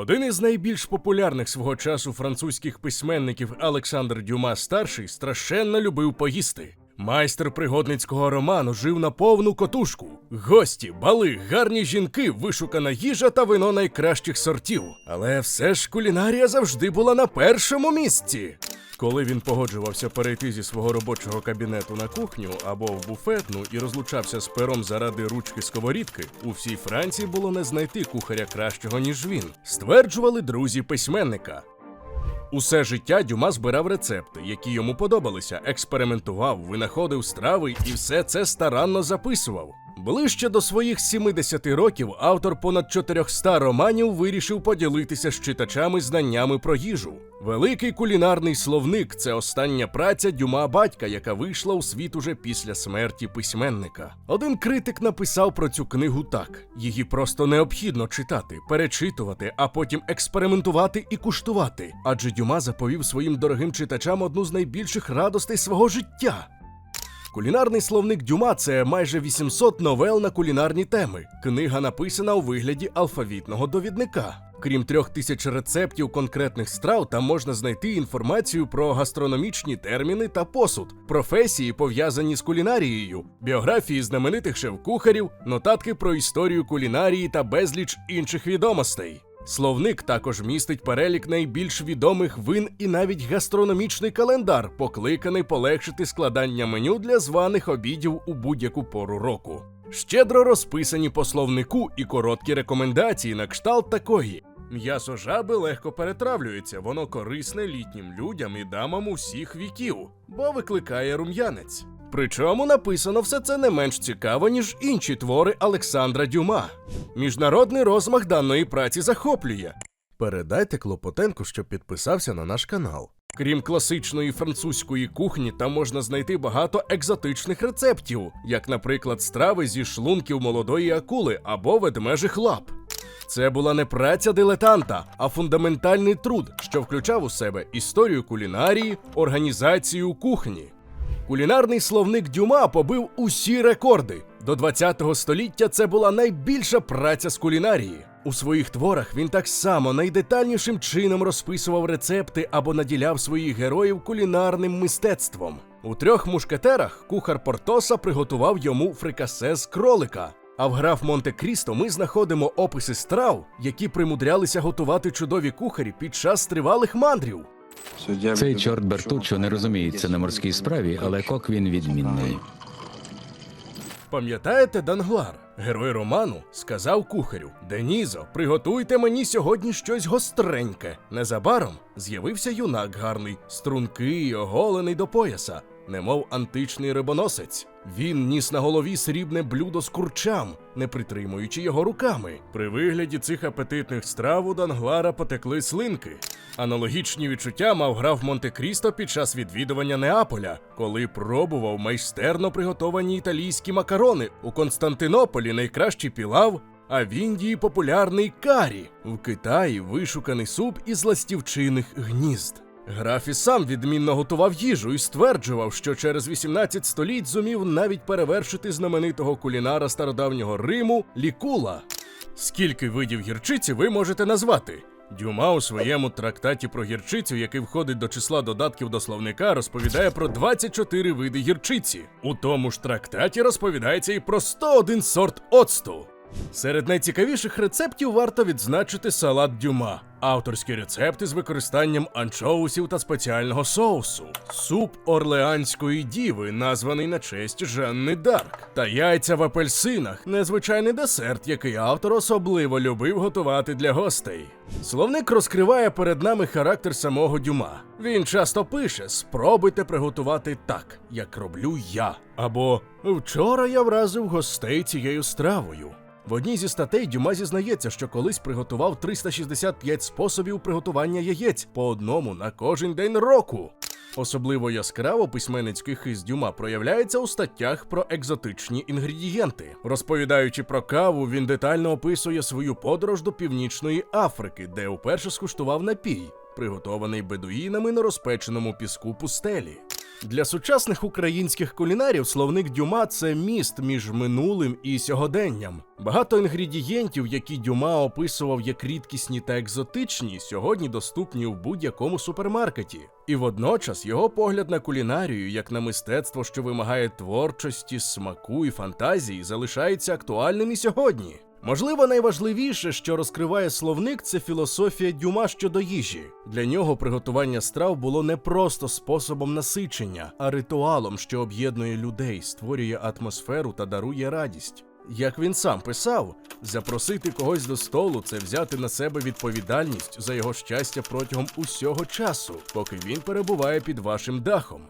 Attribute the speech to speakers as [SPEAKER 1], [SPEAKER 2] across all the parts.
[SPEAKER 1] Один із найбільш популярних свого часу французьких письменників Олександр Дюма старший страшенно любив поїсти. Майстер пригодницького роману жив на повну котушку. Гості, бали, гарні жінки, вишукана їжа та вино найкращих сортів. Але все ж кулінарія завжди була на першому місці. Коли він погоджувався перейти зі свого робочого кабінету на кухню або в буфетну і розлучався з пером заради ручки сковорідки, у всій Франції було не знайти кухаря кращого, ніж він, стверджували друзі письменника. Усе життя Дюма збирав рецепти, які йому подобалися, експериментував, винаходив страви і все це старанно записував. Ближче до своїх 70 років автор понад 400 романів вирішив поділитися з читачами знаннями про їжу. Великий кулінарний словник це остання праця Дюма батька, яка вийшла у світ уже після смерті письменника. Один критик написав про цю книгу так: її просто необхідно читати, перечитувати, а потім експериментувати і куштувати. Адже Дюма заповів своїм дорогим читачам одну з найбільших радостей свого життя. Кулінарний словник Дюма це майже 800 новел на кулінарні теми. Книга написана у вигляді алфавітного довідника. Крім трьох тисяч рецептів конкретних страв, там можна знайти інформацію про гастрономічні терміни та посуд, професії, пов'язані з кулінарією, біографії знаменитих шеф-кухарів, нотатки про історію кулінарії та безліч інших відомостей. Словник також містить перелік найбільш відомих вин і навіть гастрономічний календар, покликаний полегшити складання меню для званих обідів у будь-яку пору року. Щедро розписані по словнику і короткі рекомендації на кшталт такої. М'ясо жаби легко перетравлюється, воно корисне літнім людям і дамам усіх віків, бо викликає рум'янець. Причому написано все це не менш цікаво, ніж інші твори Олександра Дюма. Міжнародний розмах даної праці захоплює. Передайте Клопотенку, щоб підписався на наш канал. Крім класичної французької кухні, там можна знайти багато екзотичних рецептів, як, наприклад, страви зі шлунків молодої акули або ведмежих лап. Це була не праця дилетанта, а фундаментальний труд, що включав у себе історію кулінарії, організацію кухні. Кулінарний словник Дюма побив усі рекорди. До 20-го століття це була найбільша праця з кулінарії. У своїх творах він так само найдетальнішим чином розписував рецепти або наділяв своїх героїв кулінарним мистецтвом. У трьох мушкетерах кухар Портоса приготував йому фрикасе з кролика. А в граф Монте-Крісто ми знаходимо описи страв, які примудрялися готувати чудові кухарі під час тривалих мандрів.
[SPEAKER 2] Цей чорт Бертуччо не розуміється на морській справі, але кок він відмінний.
[SPEAKER 1] Пам'ятаєте Данглар? Герой роману сказав кухарю: Денізо, приготуйте мені сьогодні щось гостреньке. Незабаром з'явився юнак гарний, стрункий, оголений до пояса, немов античний рибоносець. Він ніс на голові срібне блюдо з курчам, не притримуючи його руками. При вигляді цих апетитних страв у Данглара потекли слинки. Аналогічні відчуття мав граф Монте-Крісто під час відвідування Неаполя, коли пробував майстерно приготовані італійські макарони у Константинополі найкращий пілав, а в Індії популярний карі, в Китаї вишуканий суп із ластівчиних гнізд. Граф і сам відмінно готував їжу і стверджував, що через 18 століть зумів навіть перевершити знаменитого кулінара стародавнього Риму Лікула. Скільки видів гірчиці ви можете назвати? Дюма у своєму трактаті про гірчицю, який входить до числа додатків до словника, розповідає про 24 види гірчиці. У тому ж трактаті розповідається і про 101 сорт оцту. Серед найцікавіших рецептів варто відзначити салат Дюма, авторські рецепти з використанням анчоусів та спеціального соусу, суп орлеанської діви, названий на честь Жанни Дарк, та яйця в апельсинах, незвичайний десерт, який автор особливо любив готувати для гостей. Словник розкриває перед нами характер самого Дюма. Він часто пише: спробуйте приготувати так, як роблю я. Або вчора я вразив гостей цією стравою. В одній зі статей Дюма зізнається, що колись приготував 365 способів приготування яєць по одному на кожен день року. Особливо яскраво письменницький хист Дюма проявляється у статтях про екзотичні інгредієнти. Розповідаючи про каву, він детально описує свою подорож до Північної Африки, де вперше скуштував напій, приготований бедуїнами на розпеченому піску пустелі. Для сучасних українських кулінарів словник Дюма це міст між минулим і сьогоденням. Багато інгредієнтів, які Дюма описував як рідкісні та екзотичні, сьогодні доступні в будь-якому супермаркеті. І водночас його погляд на кулінарію, як на мистецтво, що вимагає творчості, смаку і фантазії, залишається актуальним і сьогодні. Можливо, найважливіше, що розкриває словник, це філософія Дюма щодо їжі. Для нього приготування страв було не просто способом насичення, а ритуалом, що об'єднує людей, створює атмосферу та дарує радість. Як він сам писав, запросити когось до столу це взяти на себе відповідальність за його щастя протягом усього часу, поки він перебуває під вашим дахом.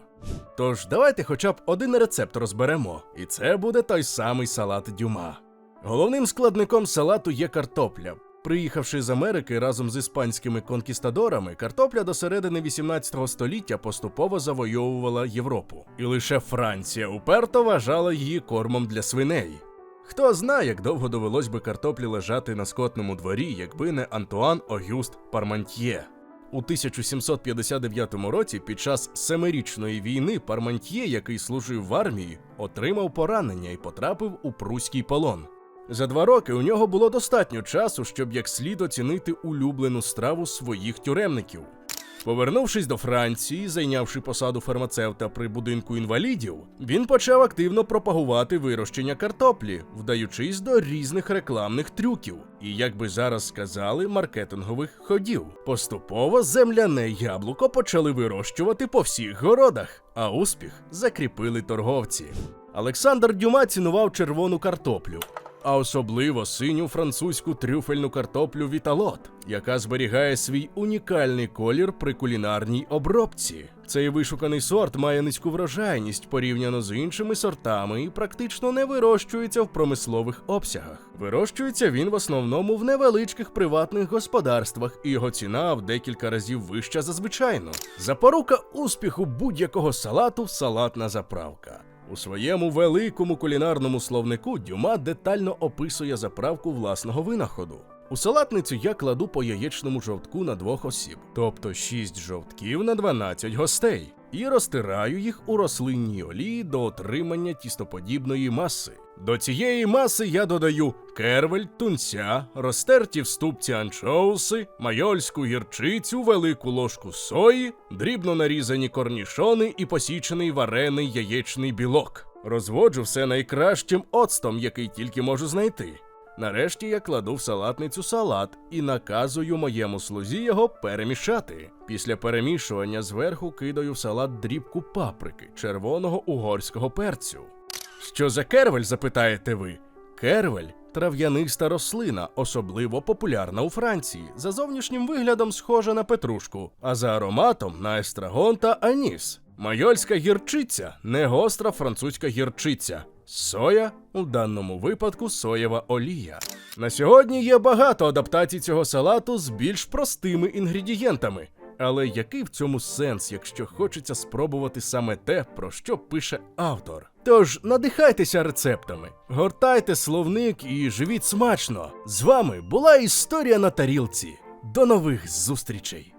[SPEAKER 1] Тож давайте хоча б один рецепт розберемо, і це буде той самий салат Дюма. Головним складником салату є картопля. Приїхавши з Америки разом з іспанськими конкістадорами, картопля до середини 18 століття поступово завойовувала Європу. І лише Франція уперто вважала її кормом для свиней. Хто знає, як довго довелось би картоплі лежати на скотному дворі, якби не Антуан Огюст Пармантьє. У 1759 році, під час семирічної війни, Пармантьє, який служив в армії, отримав поранення і потрапив у пруський полон. За два роки у нього було достатньо часу, щоб як слід оцінити улюблену страву своїх тюремників. Повернувшись до Франції, зайнявши посаду фармацевта при будинку інвалідів, він почав активно пропагувати вирощення картоплі, вдаючись до різних рекламних трюків і, як би зараз сказали, маркетингових ходів. Поступово земляне яблуко почали вирощувати по всіх городах, а успіх закріпили торговці. Олександр Дюма цінував червону картоплю, а особливо синю французьку трюфельну картоплю Віталот, яка зберігає свій унікальний колір при кулінарній обробці. Цей вишуканий сорт має низьку врожайність порівняно з іншими сортами і практично не вирощується в промислових обсягах. Вирощується він в основному в невеличких приватних господарствах, і його ціна в декілька разів вища за звичайну. Запорука успіху будь-якого салату салатна заправка. У своєму великому кулінарному словнику Дюма детально описує заправку власного винаходу. У салатницю я кладу по яєчному жовтку на двох осіб, тобто 6 жовтків на 12 гостей, і розтираю їх у рослинній олії до отримання тістоподібної маси. До цієї маси я додаю кервель, тунця, розтерті в ступці анчоуси, майольську гірчицю, велику ложку сої, дрібно нарізані корнішони і посічений варений яєчний білок. Розводжу все найкращим оцтом, який тільки можу знайти. Нарешті я кладу в салатницю салат і наказую моєму слузі його перемішати. Після перемішування зверху кидаю в салат дрібку паприки, червоного угорського перцю. Що за кервель, запитаєте ви? Кервель трав'яниста рослина, особливо популярна у Франції. За зовнішнім виглядом схожа на петрушку, а за ароматом на естрагон та аніс. Майольська гірчиця не гостра французька гірчиця. Соя у даному випадку соєва олія. На сьогодні є багато адаптацій цього салату з більш простими інгредієнтами. Але який в цьому сенс, якщо хочеться спробувати саме те, про що пише автор? Тож надихайтеся рецептами, гортайте словник і живіть смачно. З вами була історія на тарілці. До нових зустрічей!